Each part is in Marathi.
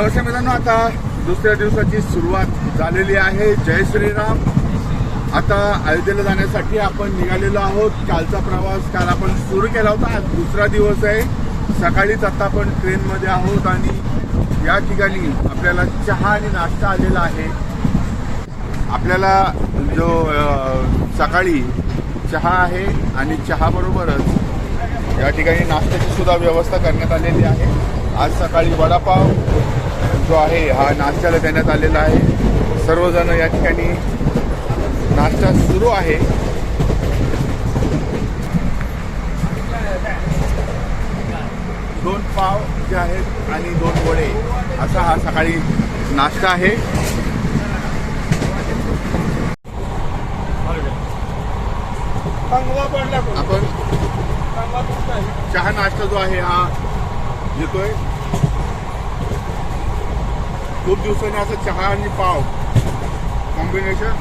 नमस्कार मित्रांनो आता दुसऱ्या दिवसाची सुरुवात झालेली आहे. जय श्रीराम. आता अयोध्येला जाण्यासाठी आपण निघालेलो आहोत. कालचा प्रवास काल आपण सुरू केला होता. आज दुसरा दिवस आहे. सकाळीच आता आपण ट्रेनमध्ये आहोत आणि या ठिकाणी आपल्याला चहा आणि नाश्ता आलेला आहे. आपल्याला जो सकाळी चहा आहे आणि चहाबरोबरच या ठिकाणी नाश्त्याची सुद्धा व्यवस्था करण्यात आलेली आहे. आज सकाळी वडापाव जो आहे हा नाश्त्याला देण्यात आलेला आहे. सर्वजण या ठिकाणी नाश्ता सुरू आहे. दोन पाव जे आहेत आणि दोन वडे असा हा सकाळी नाश्ता आहे. आपण. चहा नाश्ता जो आहे हा घेतोय खूप दिवसांनी असं चहा आणि पाव कॉम्बिनेशन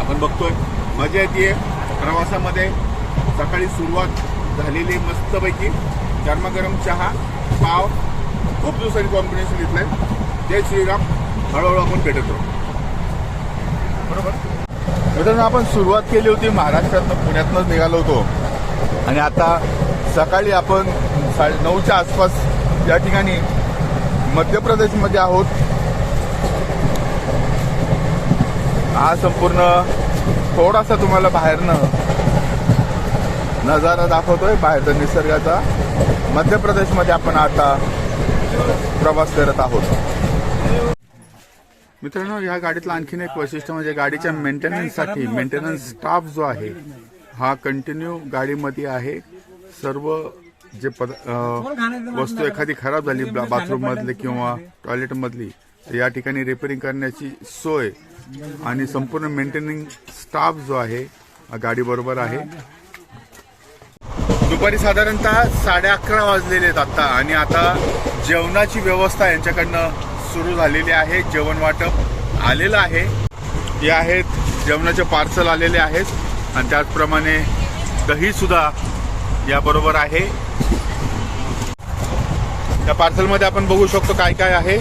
आपण बघतोय मजा येते प्रवासामध्ये सकाळी सुरुवात झालेली मस्तपैकी. गरमागरम चहा पाव. खूप दिवसांनी कॉम्बिनेशन घेतलंय. जय श्रीराम. हळूहळू आपण भेटत. राहू बरोबर? मित्रांनो आपण सुरुवात केली होती महाराष्ट्रातनं पुण्यातनंच निघालो होतो. आणि आता सकाळी आपण साडे नऊच्या आसपास या ठिकाणी मध्य प्रदेशमध्ये आहोत. हा संपूर्ण थोडासा तुम्हाला बाहेरनं नजारा दाखवतोय बाहेरचा निसर्गाचा. मध्य प्रदेशमध्ये आपण आता प्रवास करत आहोत. मित्रांनो या गाडीतलं आणखीन एक वैशिष्ट्य म्हणजे गाडीच्या मेंटेनन्ससाठी मेंटेनन्स स्टाफ जो आहे हा कंटिन्यू गाडीमध्ये आहे. सर्व जे पद वस्तू एखादी खराब झाली बाथरूम मधली किंवा टॉयलेट मधली तर या ठिकाणी रिपेअरिंग करण्याची सोय आणि संपूर्ण मेंटेनिंग स्टाफ जो आहे गाडी बरोबर आहे. दुपारी साधारणतः साडे अकरा वाजलेले आहेत आता आणि आता जेवणाची व्यवस्था यांच्याकडनं सुरू झालेली आहे जेवण वाटप आलेलं आहे. हे आहेत जेवणाचे पार्सल आलेले आहेत आणि त्याचप्रमाणे दही सुद्धा याबरोबर आहे. त्या पार्सलमध्ये आपण बघू शकतो काय काय आहे.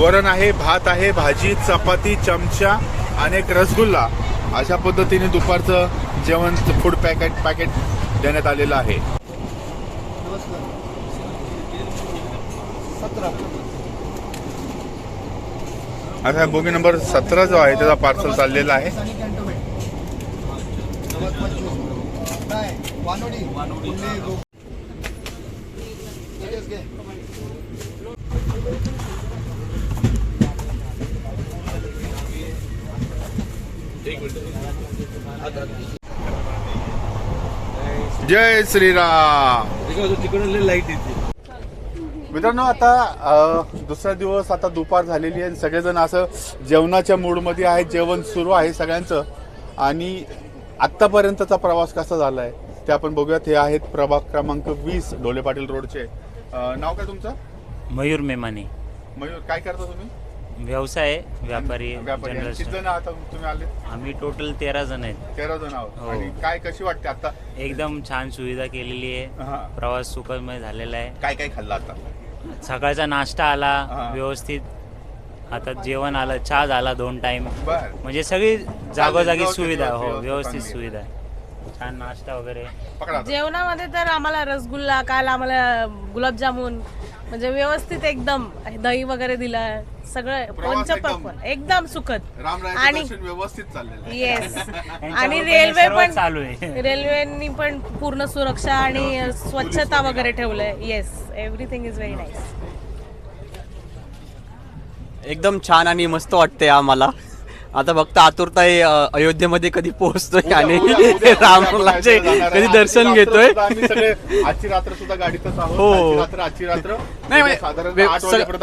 वरण आहे भात आहे भाजी चपाती चमचा आणि एक रसगुल्ला. अशा पद्धतीने दुपारचं जेवण फूड पॅकेट पॅकेट देण्यात आलेलं आहे. आता हा बोगी नंबर सतरा जो आहे त्याचा पार्सल चाललेला आहे. जय श्रीराम तिकडून लाइट येते मित्रांनो आता दुसरा दिवस आता दुपार झालेली आहे सगळेजण असं जेवणाच्या मूडमध्ये आहे जेवण सुरू आहे सगळ्यांचं. आणि आत्तापर्यंतचा प्रवास कसा झाला आहे ते आपण बघूयात. हे आहेत प्रभाग क्रमांक वीस ढोले पाटील रोडचे. अ, नाव काय तुमचं? मयूर मेमाने. मयूर काय करता तुम्ही? व्यवसाय व्यापारी व्यापारी. जनरल किती स्टोर. जण आहात तुम्ही आले? आम्ही टोटल तेरा जण आहेत. तेरा जण आहोत. हो. आणि काय कशी वाटते आता? एकदम छान सुविधा केलेली आहे. हा. प्रवास सुखमय झालेला आहे. काय काय खाल्लं आता? सकाळचा नाश्ता आला. व्यवस्थित. आता जेवण आलं चहा झाला दोन टाइम बर. म्हणजे सगळी जागोजागी सुविधा हो व्यवस्थित. सुविधा आहे. छान नाश्ता वगैरे. जेवणामध्ये तर आम्हाला रसगुल्ला काल आम्हाला गुलाबजामुन म्हणजे व्यवस्थित एकदम दही वगैरे दिलं सगळं पंचपक्वान एकदम सुखद. आणि- व्यवस्थित चाललेलं आहे. येस आणि रेल्वे पण चालू आहे. रेल्वेनी पण पूर्ण सुरक्षा आणि स्वच्छता वगैरे. ठेवलंय. Yes everything is very nice एकदम छान आणि मस्त वाटतंय आम्हाला. आता फक्त आतुरता आहे अयोध्येमध्ये कधी पोहोचतोय आणि रामलाचे. कधी दर्शन घेतोय? सुद्धा आम्ही सगळे आजची रात्र सुद्धा गाडीतच आहोत. हो. आजची रात्र नाही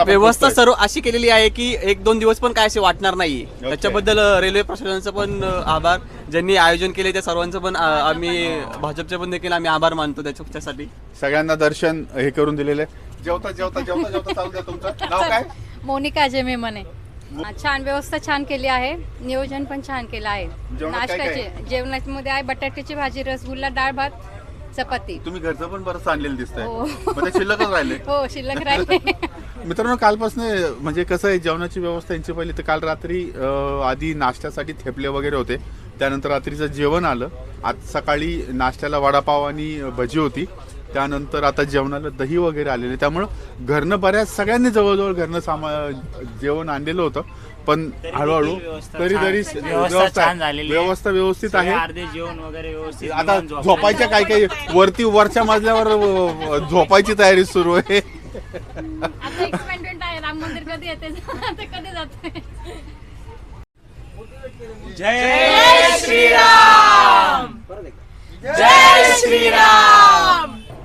व्यवस्था. सर्व अशी केलेली आहे की एक दोन दिवस पण काय असे वाटणार नाही त्याच्याबद्दल रेल्वे प्रशासनाचं पण आभार. ज्यांनी आयोजन केले त्या सर्वांचं पण आम्ही भाजपचे पण देखील आम्ही आभार मानतो त्याच्यासाठी. सगळ्यांना दर्शन हे करून दिलेले. जेवता जेवता जेवता जेवता चालू द्या तुमचं. नाव काय? मोनिका अजय मने छान व्यवस्था छान केली आहे. नियोजन पण छान केलं आहे. जेवणात काय काय? नाश्त्याचे जेवणामध्ये आहे बटाट्याची भाजी रसगुल्ला डाळ भात चपाती. तुम्ही घरचं पण बरंच आणलेलं दिसतंय. हो. मग ते शिल्लकच राहिले. हो शिल्लक राहिले. मित्रांनो कालपासून म्हणजे कसं आहे जेवणाची व्यवस्था यांची पहिली तर काल रात्री अं, आधी नाश्त्यासाठी थेपले वगैरे होते. त्यानंतर रात्रीचं जेवण आलं. आज सकाळी नाश्त्याला वडापाव आणि भजी होती. त्यानंतर आता जेवणाला दही वगैरे आलेले त्यामुळं घरनं बऱ्याच सगळ्यांनी जवळजवळ घरनं सामा जेवण आणलेलं होतं. पण हळूहळू तरी तरी व्यवस्था छान झालेली आहे. व्यवस्था व्यवस्थित आहे. अर्धे जेवण वगैरे व्यवस्थित आता. झोपायच्या काही काही वरती वरच्या मजल्यावर झोपायची तयारी सुरू आहे. आता एक्सपेरिमेंट आहे. राम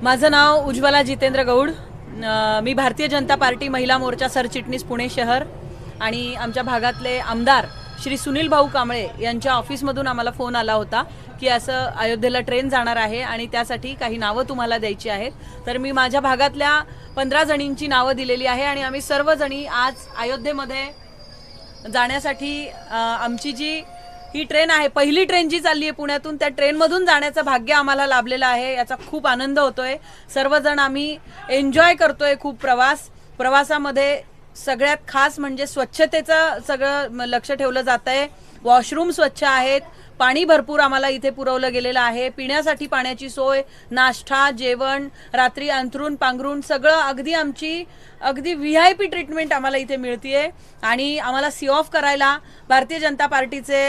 माझं नाव उज्ज्वला जितेंद्र गौड. मी भारतीय जनता पार्टी महिला मोर्चा सरचिटणीस पुणे शहर आणि आमच्या भागातले आमदार श्री सुनील भाऊ कांबळे यांच्या ऑफिसमधून आम्हाला फोन आला होता की असं अयोध्येला ट्रेन जाणार आहे आणि त्यासाठी काही नावं तुम्हाला द्यायची आहेत. तर मी माझ्या भागातल्या पंधरा जणींची नावं दिलेली आहे आणि आम्ही सर्वजणी आज अयोध्येमध्ये जाण्यासाठी आमची जी ही ट्रेन आहे. पहिली ट्रेन जी चालली आहे पुण्यातून त्या ट्रेनमधून जाण्याचं भाग्य आम्हाला लाभलेलं आहे. याचा खूप आनंद होतोय. सर्वजण आम्ही एन्जॉय करतोय खूप प्रवास. प्रवासामध्ये सगळ्यात खास म्हणजे स्वच्छतेचं सगळं म- लक्ष ठेवलं जात आहे. वॉशरूम स्वच्छ आहेत. पाणी भरपूर आम्हाला इथे पुरवलं गेलेलं आहे. पिण्यासाठी पाण्याची सोय नाश्ता जेवण रात्री अंथरून पांघरून सगळं अगदी आमची अगदी व्ही आय पी ट्रीटमेंट आम्हाला इथे मिळतीये. आणि आम्हाला सी ऑफ करायला भारतीय जनता पार्टीचे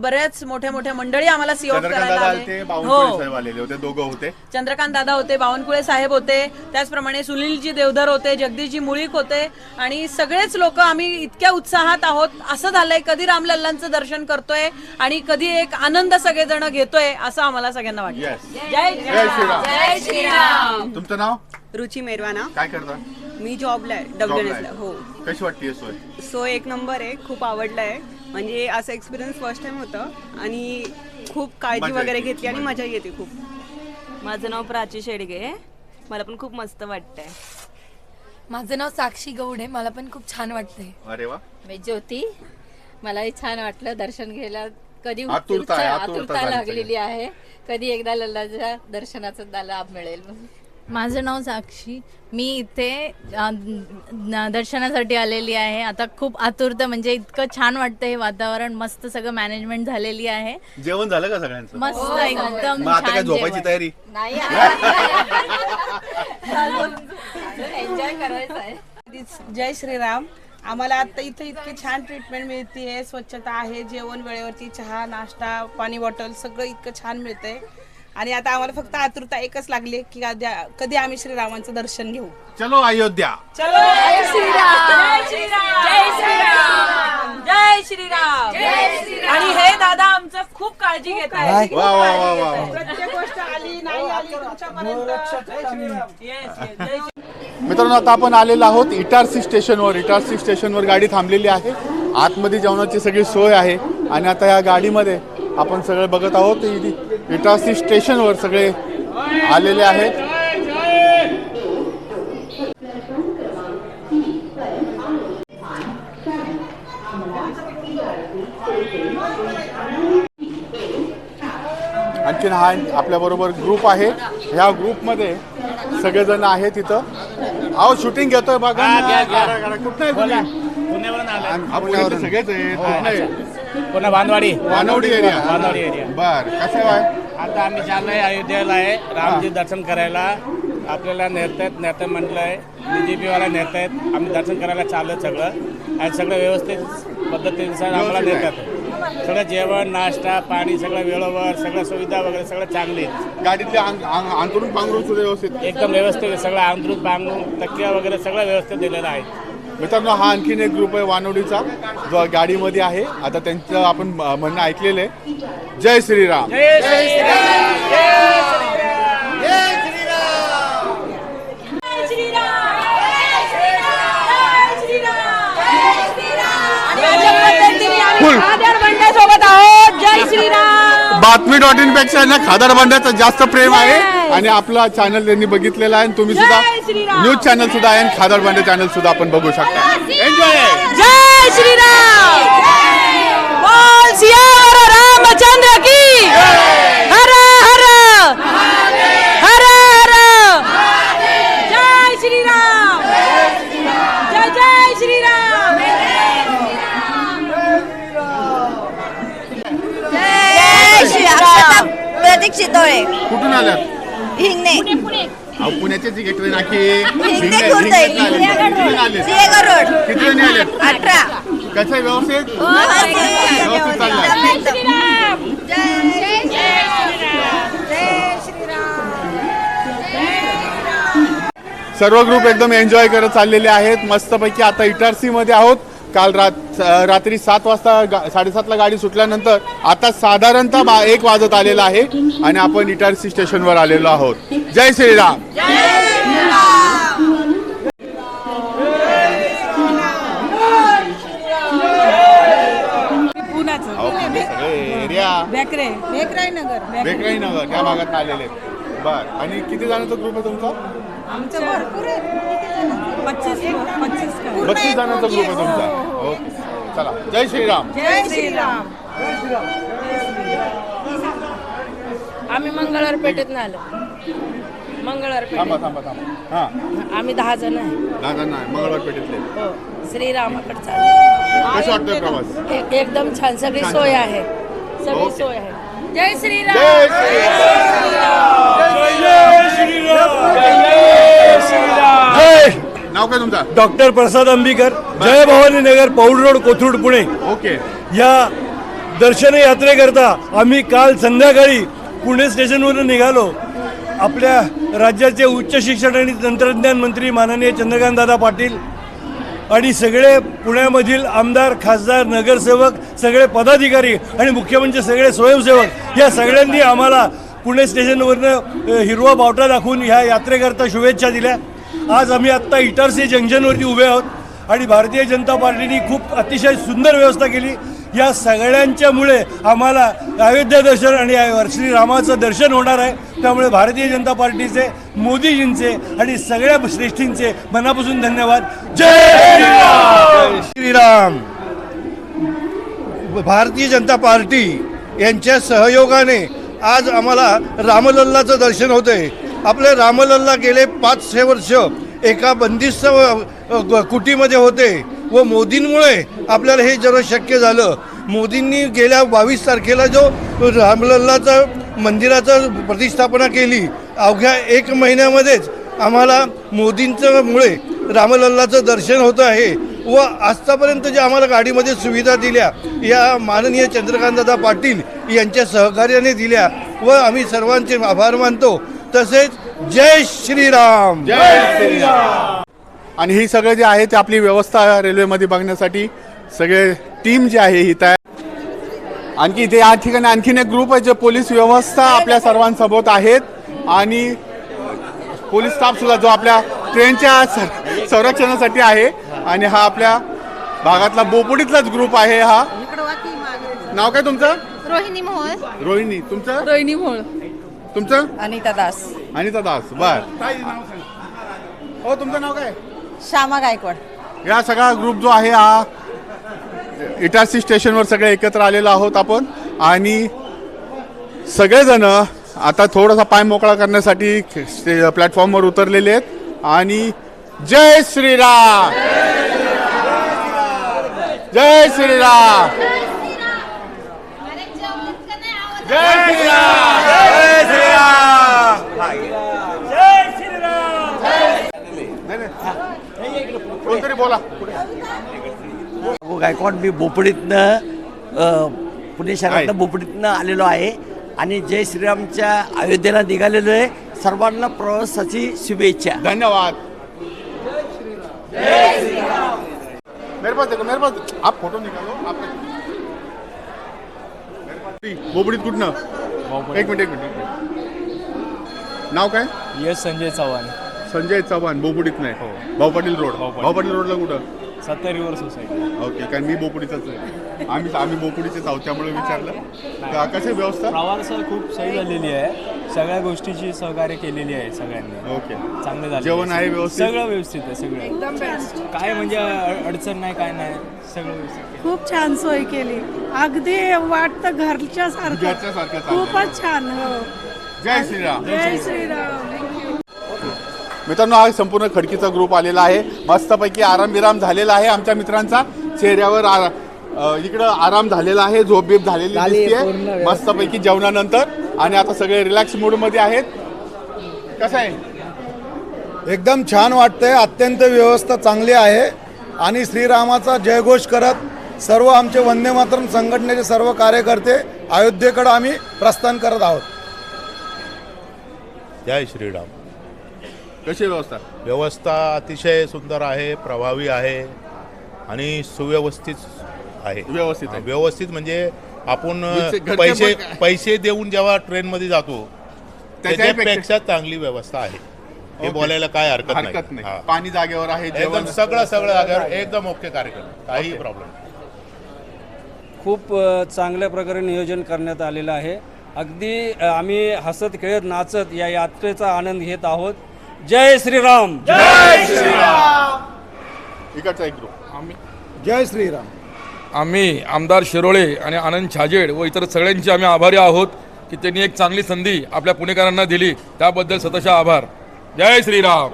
बऱ्याच मोठ्या मोठ्या मंडळी आम्हाला सी ऑफ करायला आले. हो बावनकुळे साहेब आलेले होते दोघं होते. चंद्रकांत दादा होते बावनकुळे साहेब होते त्याचप्रमाणे सुनीलजी देवधर होते जगदीशजी मुळीक होते. आणि सगळेच लोक आम्ही इतक्या उत्साहात आहोत असं झालंय कधी रामलल्लांचं दर्शन करतोय आणि कधी एक आनंद सगळेजण घेतोय असं आम्हाला सगळ्यांना वाटतं. जय श्रीराम. तुमचं नाव? रुची मेरवाना. काय करता? मी जॉबला आहे डब्ल्यूएनएसला. हो. कशी वाटते सोय? सो एक नंबर आहे खूप आवडलं आहे म्हणजे असं एक्सपिरियन्स फर्स्ट टाइम होतं आणि खूप काळजी मजा वगैरे येते. घेतली आणि मजा येते. खूप. माझं नाव प्राची शेडगे मला पण खूप मस्त वाटतंय. माझं नाव साक्षी गौड आहे. मला पण खूप छान वाटतंय. अरे वा. मी ज्योती. मलाही छान वाटलं दर्शन घ्यायला. कधी आतुरता आहे, उत्सुकता- आतुरता आतुरता झाली लागलेली आहे. कधी एकदा लल्लाच्या दर्शनाचा लाभ मिळेल माझं नाव साक्षी. मी इथे अ, न- दर्शनासाठी आलेली आहे. आता खूप आतुरता म्हणजे इतकं छान वाटतं हे वातावरण. मस्त सगळं मॅनेजमेंट झालेली आहे. जेवण झालं का सगळ्यांचं? मस्त एकदम मग आता काय छान झोपायची जेवण. तयारी? नाही एन्जॉय करायचं आहे जय श्रीराम. आम्हाला आता इथे इतकी छान ट्रीटमेंट मिळते स्वच्छता आहे जेवण वेळेवरती चहा नाश्ता पाणी बॉटल सगळं इतकं छान मिळतंय. आणि आता आम्हाला फक्त आतुरता एकच लागली की कधी कधी आम्ही श्रीरामांचं दर्शन घेऊ. चलो अयोध्या. जय श्रीराम. जय श्रीराम. आणि हे दादा आमचं खूप काळजी घेत आहेत वा वा वा वा वा. प्रत्येक गोष्ट आली नाही आली तुमच्यापर्यंत. मित्रांनो आता आपण आलेलो आहोत इटारसी स्टेशनवर. इटारसी स्टेशनवर गाडी थांबलेली आहे. आतमध्ये जेवणाची सगळी सोय आहे. आणि आता या गाडीमध्ये आपण सगळे बघत आहोत. इ- इटारसी स्टेशनवर सगळे आलेले आहेत. आणखीन हा आपल्या बरोबर ग्रुप आहे. ह्या ग्रुपमध्ये सगळेजण आहेत तिथं अहो शूटिंग घेतोय बघा. कुठनं आहे सगळेच आहेत. आहे? पुन्हा बांधवाडी वानवडी एरिया वानवडी एरिया बर कसं आहे? आता आम्ही चाललोय अयोध्येला आहे. रामजी दर्शन करायला. आपल्याला नेतायत नेता म्हटलं आहे बी जे पीवाला नेतायत आम्ही दर्शन करायला चाललो सगळं. आणि सगळं व्यवस्थित पद्धतीनुसार आम्हाला आहे. नेतात सगळं जेवण नाश्ता पाणी सगळं वेळेवर सगळं सुविधा वगैरे सगळं चांगली आहे. गाडीतले अंतरून पांघरून सुद्धा व्यवस्थित? एकदम व्यवस्थित आहे. सगळं आंध्रूत बांगून तक्क्या वगैरे सगळं व्यवस्थित दिलेलं आहे. मित्रांनो हा आणखीन एक ग्रुप आहे वानवडीचा जो गाडीमध्ये आहे. आता त्यांचं आपण म्हणणं ऐकलेलं आहे. जय श्रीराम. फुल. सोबत आहोत. जय श्रीराम. बातमी डॉट इनपेक्षा ना खादार बांड्याचं जास्त प्रेम आहे. आणि आपला चॅनल त्यांनी बघितलेला आहे. आणि तुम्ही सुद्धा न्यूज चॅनल सुद्धा आहे आणि खादर बांडे चॅनल सुद्धा आपण बघू शकता. एन्जॉय जय श्रीराम. की। कुठून आल्या हिंगणे. अहो, पुण्याचे जी ट्रेन आखी हिंगणे खुर्द सिंहगड रोड. किती जणी आल्यात अठरा. कसं आहे व्यवस्थित? चाललंय. सर्व ग्रुप एकदम एन्जॉय करत चाललेले आहेत. मस्तपैकी आता इटारसी मध्ये आहोत. काल रात रात्री सात वाजता गा- साडेसातला गाडी सुटल्यानंतर आता साधारणतः बा- एक वाजत आलेला आहे आणि आपण इटारसी स्टेशनवर आलेलो आहोत. जय श्रीराम. बेकराई नगर बेकराई नगर त्या भागात आलेले. बर. आणि किती जणांचा ग्रुप आहे तुमचा? आमचं भरपूर आहे पच्चीस पच्चीस बत्तीस जणांचा ग्रुप आहे तुमचा. ओके चला. जय श्रीराम. जय श्रीराम. आम्ही मंगळवार पेठेत आलो. मंगळवार थांबा थांबा थांबा. हा. आम्ही दहा जण आहे. दहा जण आहे. मंगळवार पेठेतले. हो. श्रीरामाकडे चाललो कसं वाटतंय प्रवास? एक- एकदम छान. सगळी सोय. आहे. सगळी. सोय आहे. जय श्रीराम. जय नाव काय तुमचा? Doctor Prasad Ambikar. Jai Bhavani Nagar Paud road Kothrud Pune. Okay. या दर्शन यात्रेकरता आम्ही काल संध्याकाळी पुणे स्टेशनवरून निघालो. आपल्या राज्याचे उच्च शिक्षण आणि तंत्रज्ञान मंत्री माननीय चंद्रकांतदादा पाटील आणि सगळे पुण्यामधील आमदार खासदार नगरसेवक सगळे पदाधिकारी आणि मुख्य म्हणजे सगळे स्वयंसेवक या सगळ्यांनी आम्हाला पुणे स्टेशनवरनं हिरवा बावटा दाखवून ह्या यात्रेकरता शुभेच्छा दिल्या. आज आम्ही आत्ता इटारसी जंक्शनवरती उभे आहोत आणि भारतीय जनता पार्टीने खूप अतिशय सुंदर व्यवस्था केली. या सगळ्यांच्यामुळे आम्हाला अयोध्या दर्शन आणि श्रीरामाचं दर्शन होणार आहे. त्यामुळे भारतीय जनता पार्टीचे मोदीजींचे आणि सगळ्या श्रेष्ठींचे मनापासून धन्यवाद. जय श्रीराम! श्रीराम! भारतीय जनता पार्टी यांच्या सहयोगाने आज आम्हाला रामलल्लाचं दर्शन होतंय. आपले रामलल्ला गेले पाचशे वर्ष एका बंदिस्त कुटीमध्ये होते. व मोदींमुळे आपल्याला हे जरा शक्य झालं मोदींनी गेल्या बावीस तारखेला जो रामलल्लाचा मंदिराचा प्रतिष्ठापना केली अवघ्या एक महिन्यामध्येच आम्हाला मोदींचं मुळे रामलल्लाचं दर्शन होतं आहे व आत्तापर्यंत जे आम्हाला गाडीमध्ये सुविधा दिल्या या माननीय चंद्रकांतदादा पाटील यांच्या सहकार्याने दिल्या व आम्ही सर्वांचे आभार मानतो. तसेच जय श्रीराम! जय श्रीराम! आणि ही सगळं जे आहे ते आपली व्यवस्था रेल्वेमध्ये बघण्यासाठी सगळे टीम जी आहे ही तयार आणखी इथे या ठिकाणी आणखीन एक ग्रुप आहे जे पोलीस व्यवस्था आपल्या सर्वांसोबत आहेत आणि पोलीस स्टाफ सुद्धा जो आपल्या ट्रेनच्या संरक्षणासाठी आहे आणि हा आपल्या भागातला बोपुडीतलाच ग्रुप आहे हा. नाव काय तुमचं? रोहिणी मोहोळ. रोहिणी. तुमचं? रोहिणी मोळ तुमचं? अनिता दास. अनिता दास. बर. हो तुमचं नाव काय? श्यामा गायकवाड. या सगळा ग्रुप जो आहे हा इटारसी स्टेशनवर सगळे एकत्र आलेलो आहोत आपण. आणि सगळेजण आता थोडासा पाय मोकळा करण्यासाठी स्टे- प्लॅटफॉर्मवर उतरलेले आहेत. आणि जय श्रीराम! जय श्रीराम! जय श्रीराम! जय श्रीराम नाही, नाही. कोणतरी बोला गायकवाड मी बोपडीतनं पुणे शहरातनं बोपडीतनं आलेलो आहे. आणि जय श्रीरामच्या अयोध्येला निघालेलो आहे. सर्वांना प्रवासाची शुभेच्छा. धन्यवाद. मेरे पास देखो मेरे पास आप फोटो निकालो आप बोबडीत कुठनं? एक मिनिट एक मिनिट एक मिनिट. नाव काय? यश संजय चव्हाण. संजय चव्हाण बोबडीत नाही भाऊ पाटील रोड. भाऊ पाटील रोडला कुठं? सत्तरीवर सोसायटी ओके कारण मी बोपुडीचाच आहे. आम्ही आम्ही बोपुडीचेच आहोत त्यामुळे विचारलं. का- कशी व्यवस्था? प्रवास खूप सही झालेली आहे. सगळ्या गोष्टीची सहकार्य केलेली आहे सगळ्यांनी. ओके. चांगले झाले जेवण आहे व्यवस्थित? सगळं व्यवस्थित आहे सगळं. एकदम बेस्ट काय म्हणजे अडचण नाही काय नाही. सगळं व्यवस्थित आहे. खूप छान सोय केली. अगदी वाटतं घरच्या सारखं घरच्यासारखं चाललंय. खूपच छान हो. जय श्रीराम. जय श्रीराम. मित्रांनो हा संपूर्ण खडकीचा ग्रुप आलेला आहे. मस्तपैकी आराम विराम झालेला आहे आमच्या मित्रांचा. चेहऱ्यावर आ- अ, इकडं आराम झालेला आहे झोप बीप झालेली दिसते मस्तपैकी जेवणानंतर. आणि आता सगळे रिलॅक्स मूडमध्ये आहेत. कसं आहे? एकदम छान वाटतंय. अत्यंत व्यवस्था चांगली आहे. आणि श्रीरामाचा जयघोष करत सर्व आमचे वंदे मातरम संघटनेचे सर्व कार्यकर्ते अयोध्येकडे आम्ही प्रस्थान करत आहोत. जय श्रीराम. कशी व्यवस्था? व्यवस्था अतिशय सुंदर आहे प्रभावी आहे आणि सुव्यवस्थित आहे. व्यवस्थित हा, व्यवस्थित म्हणजे आपण घरचे पैसे पण पैसे देऊन जेव्हा ट्रेनमध्ये जातो त्याच्यापेक्षा- चांगली व्यवस्था आहे. हे ओके. बोलायला काय हरकत नाही. हरकत नाही. हा. पाणी जागेवर आहे जेवण एकदम सगळं सगळं जागेवर एकदम ओके कार्यक्रम. काही प्रॉब्लेम खूप अ, चांगल्या प्रकारे नियोजन करण्यात आलेलं आहे. अगदी अ, आम्ही हसत खेळत नाचत या यात्रेचा आनंद घेत आहोत. जय श्रीराम। इकडचा एक ग्रुप आम्ही जय श्रीराम. आम्ही आमदार शिरोळे आणि आनंद छाजेड व इतर सगळ्यांचे आम्ही आभारी आहोत की त्यांनी एक चांगली संधी आपल्या पुणेकरांना दिली. त्याबद्दल सतशा आभार. जय श्रीराम.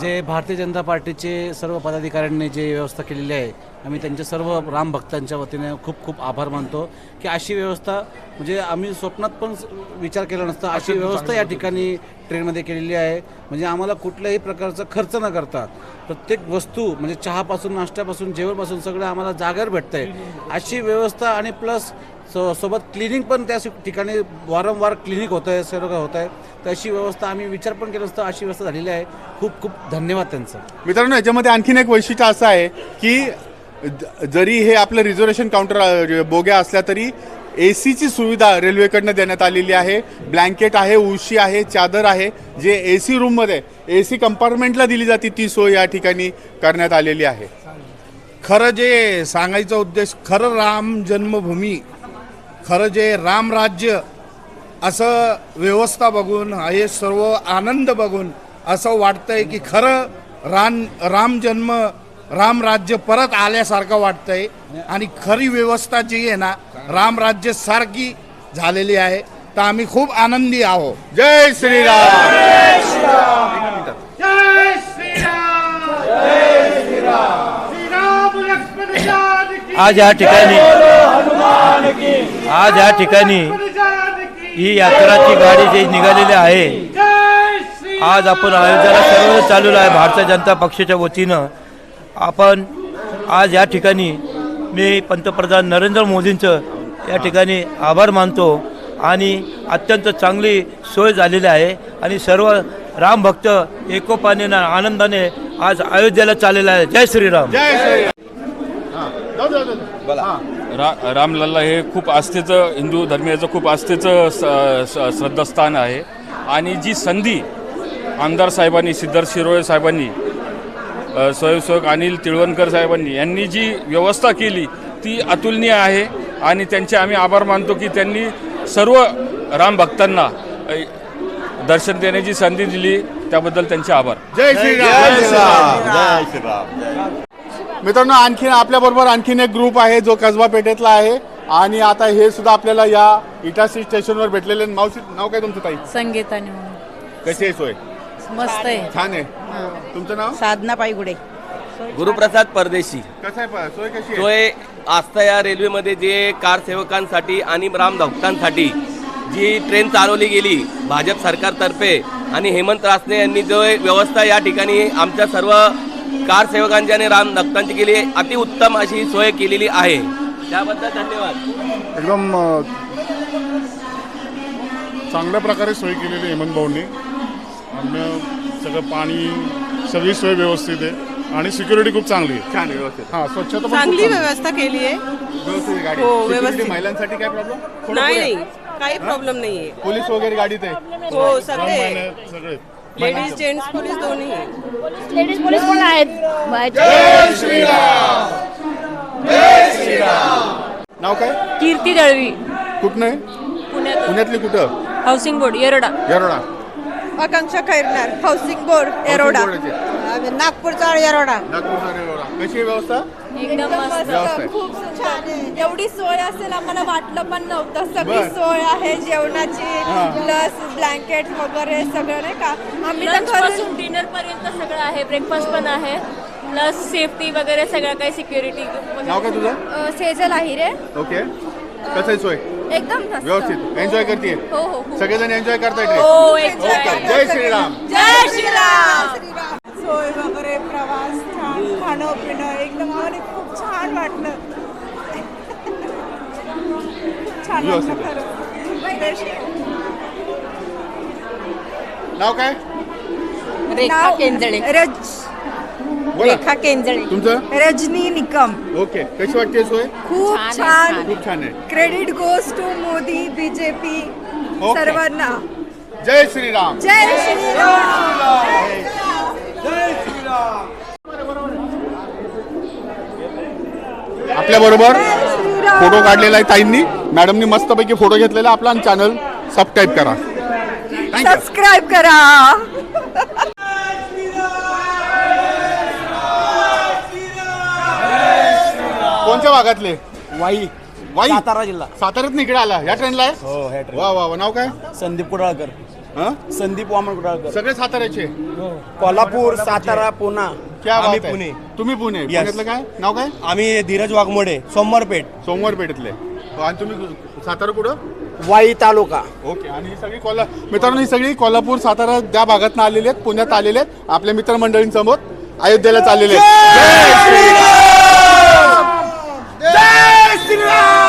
जे भारतीय जनता पार्टीचे सर्व पदाधिकाऱ्यांनी जे व्यवस्था केलेली आहे आम्ही त्यांच्या सर्व राम भक्तांच्या वतीने खूप खूप आभार मानतो. की अशी व्यवस्था म्हणजे आम्ही स्वप्नात पण विचार केला नसता अशी व्यवस्था या ठिकाणी ट्रेनमध्ये केलेली आहे. म्हणजे आम्हाला कुठल्याही प्रकारचा खर्च न करता प्रत्येक वस्तू म्हणजे चहापासून नाश्त्यापासून जेवणपासून सगळं आम्हाला जागेवर भेटतंय. अशी व्यवस्था आणि प्लस सो सोबत क्लिनिंग पण त्या ठिकाणी वारंवार क्लिनिक होतं आहे सर्व होत आहे तर अशी व्यवस्था आम्ही विचार पण केला असता अशी व्यवस्था झालेली आहे. खूप खूप धन्यवाद त्यांचं. मित्रांनो याच्यामध्ये आणखीन एक वैशिष्ट्य असं आहे की ज- जरी हे आपलं रिझर्वेशन काउंटर बोग्या असल्या तरी ए सीची सुविधा रेल्वेकडनं देण्यात आलेली आहे. ब्लँकेट आहे उशी आहे चादर आहे. जे ए सी रूममध्ये ए सी कंपार्टमेंटला दिली जाते ती सोय या ठिकाणी करण्यात आलेली आहे. खरं जे सांगायचा उद्देश खरं राम जन्मभूमी खरं जे रामराज्य असं व्यवस्था बघून हे सर्व आनंद बघून असं वाटतंय की खरं राम राम जन्म रामराज्य परत आल्यासारखं वाटतंय. आणि खरी व्यवस्था जी आहे ना रामराज्य सारखी झालेली आहे. तर आम्ही खूप आनंदी आहोत. जय श्रीराम. आज या ठिकाणी आज या ठिकाणी ही यात्राची गाडी जी निघालेली आहे आज आपण अयोध्येला सर्व चाललेलो आहे भारतीय जनता पक्षाच्या वतीनं. आपण आज या ठिकाणी मी पंतप्रधान नरेंद्र मोदींचं या ठिकाणी आभार मानतो आणि अत्यंत चांगली सोय झालेली आहे आणि सर्व राम भक्त एकोपाने आनंदाने आज अयोध्येला चाललेला आहे. जय श्रीराम. जय श्रीराम. बोला. रा रामलल्ला हे खूप आस्थेचं हिंदू धर्मीयाचं खूप आस्थेचं स- स- श्रद्धास्थान आहे. आणि जी संधी आमदार साहेबांनी सिद्धार्थ शिरोळे साहेबांनी स्वयंसेवक अनिल तिळवणकर साहेबांनी यांनी जी व्यवस्था केली ती अतुलनीय आहे. आणि त्यांचे आम्ही आभार मानतो की त्यांनी सर्व राम भक्तांना अ, दर्शन देण्याची संधी दिली. त्याबद्दल त्यांचे आभार. जय श्रीराम. जय श्रीराम. मित्रांनो आणखीन आपल्या बरोबर आणखीन एक ग्रुप आहे जो कसबा पेठेतला आहे. आणि आता हे सुद्धा आपल्याला या इटासी स्टेशनवर भेटलेले आहेत. मावशी नाव काय तुमचं ताई? संगीताने म्हणून कशी आहे सोय? मस्त आहे. छान आहे. तुमचं नाव? साधना पायगुडे. गुरुप्रसाद परदेशी. कसं आहे प- सोय कशी आहे? सोय आस्था या रेल्वेमध्ये जे कार सेवकांसाठी आणि राम भक्तांसाठी जी ट्रेन चालवली गेली भाजप सरकारतर्फे आणि हेमंत रासने यांनी जो व्यवस्था या ठिकाणी आमच्या सर्व कार सेवकांची आणि राम भक्तांची केली अतिउत्तम अशी सोय केलेली आहे. त्याबद्दल धन्यवाद. एकदम चांगल्या प्रकारे सोय केलेली आहे हेमंत भाऊंनी. सगळं पाणी सगळी सोय व्यवस्थित आहे. आणि सिक्युरिटी खूप चांगली आहे. छान व्यवस्थित. हा स्वच्छता पण चांगली खूप चांगली आहे. व्यवस्था केली आहे. व्यवस्थित आहे गाडी. हो, Security व्यवस्थित. महिलांसाठी काय प्रॉब्लेम नाही नाही काही प्रॉब्लेम नाहीये. पोलीस वगैरे गाडीत आहे. हो सगळे सगळे. लेडीज जेंट्स पोलीस दोन्ही लेडीज पोलीस पण आहेत? नाव काय? कीर्ती दळवी. कुठनं आहे? पुण्यात पुण्यातली कुठं? Housing board Yerwada. Yerwada. Akanksha Khairnar housing board Yerwada. नागपूरचा येरोडा. नागपूरचा येरोडा. कशी आहे व्यवस्था? एकदम मस्त. आहे. खूप छान. आहे एवढी सोय असेल आम्हाला वाटलं पण नव्हतं. सगळी बर. सोय आहे जेवणाची हा. प्लस ब्लँकेट वगैरे सगळं नाही का? आम्ही तर लंच घरून- पासून डिनर पर्यंत सगळं आहे ब्रेकफास्ट पण आहे प्लस सेफ्टी वगैरे सगळं काही सिक्युरिटी नाव काय तुझं? अ, सेजल आहिरे. ओके कसं आहे सोय एकदम मस्त. व्यवस्थित. एन्जॉय करते हो हो हो. सगळेजण एन्जॉय करताय हो, enjoy ओके जय श्रीराम. जय श्रीराम. सोय वगैरे प्रवास छान खाणं पिणं एकदम आम्हाला खूप छान वाटलं. छान व्यवस्थित. वाटलं खरं नाव काय? रेखा केंजळे. रज बोला. रेखा केंजळे. तुमचं? रजनी निकम. ओके. कशी वाटते सोय? खूप छान खूप छान आहे. Credit goes to Modi BJP okay. सर्वांना. जय श्रीराम. जय श्रीराम. आपल्या बरोबर फोटो काढलेला आहे ताईंनी. मॅडमनी मस्तपैकी फोटो घेतलेला आपला चॅनल सबस्क्राईब करा. थँक्यू सबस्क्राईब करा. कोणत्या भागातले? वाई. वाई? सातारा जिल्हा. साताऱ्यात इकडे आला. या ट्रेनला आहे? हो वा वा वा. नाव काय? संदीप कुडाळकर. हं? संदीप वामन कुडाळकर. सगळे साताऱ्याचे? कोल्हापूर सातारा पुणा. क्या आम्ही आहे. पुणे. तुम्ही पुणे. पुण्यातलं काय? नाव काय? आम्ही धीरज वाघमोडे सोमवारपेठ. सोमवार पेठेतले हो, आणि तुम्ही सातारा कुठं? वाई तालुका. ओके आणि ही सगळी कोल्हा मित्रांनो ही सगळी कोल्हापूर सातारा त्या भागात आलेली आहेत पुण्यात आलेले आहेत आपल्या मित्रमंडळींसमोर अयोध्येला चाललेले आहेत. जय श्रीराम! जय श्रीराम